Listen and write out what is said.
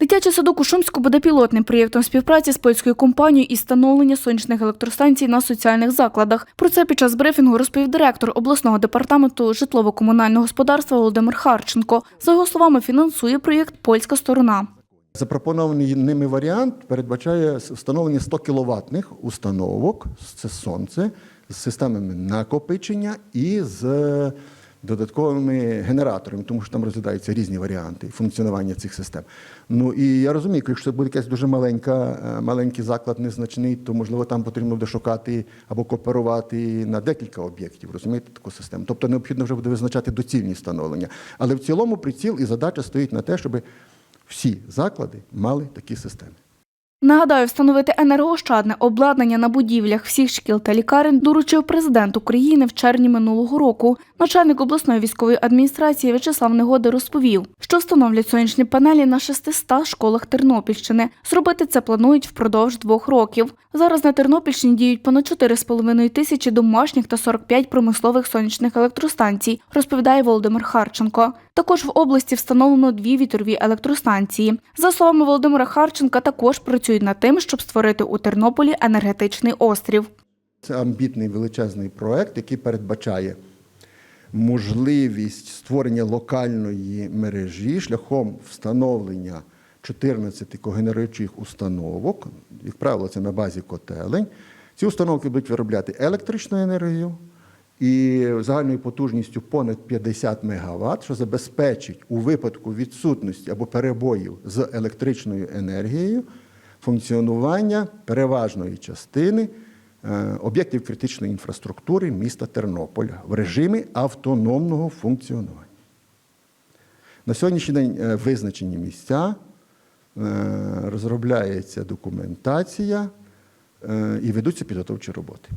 Дитячий садок у Шумську буде пілотним проєктом співпраці з польською компанією із встановлення сонячних електростанцій на соціальних закладах. Про це під час брифінгу розповів директор обласного департаменту житлово-комунального господарства Володимир Харченко. За його словами, фінансує проєкт польська сторона. Запропонований ними варіант передбачає встановлення 100 кіловатних установок, це сонце, з системами накопичення і з додатковими генераторами, тому що там розглядаються різні варіанти функціонування цих систем. Ну і я розумію, якщо це буде якась дуже маленька, е, маленький заклад, незначний, то можливо там потрібно буде шукати або кооперувати на декілька об'єктів, розумієте, таку систему. Тобто необхідно вже буде визначати доцільні встановлення. Але в цілому приціл і задача стоїть на те, щоб всі заклади мали такі системи. Нагадаю, встановити енергоощадне обладнання на будівлях всіх шкіл та лікарень доручив президент України в червні минулого року. Начальник обласної військової адміністрації В'ячеслав Негода розповів, що встановлять сонячні панелі на 600 школах Тернопільщини. Зробити це планують впродовж двох років. Зараз на Тернопільщині діють понад 4,5 тисячі домашніх та 45 промислових сонячних електростанцій, розповідає Володимир Харченко. Також в області встановлено дві вітрові електростанції. За словами Володимира Харченка, також працюють над тим, щоб створити у Тернополі енергетичний острів. Це амбітний величезний проект, який передбачає можливість створення локальної мережі шляхом встановлення 14 когенеруючих установок. Як правило, це на базі котелень. Ці установки будуть виробляти електричну енергію і загальною потужністю понад 50 МВт, що забезпечить у випадку відсутності або перебоїв з електричною енергією функціонування переважної частини е, об'єктів критичної інфраструктури міста Тернополя в режимі автономного функціонування. На сьогоднішній день е, визначені місця, е, розробляється документація і ведуться підготовчі роботи.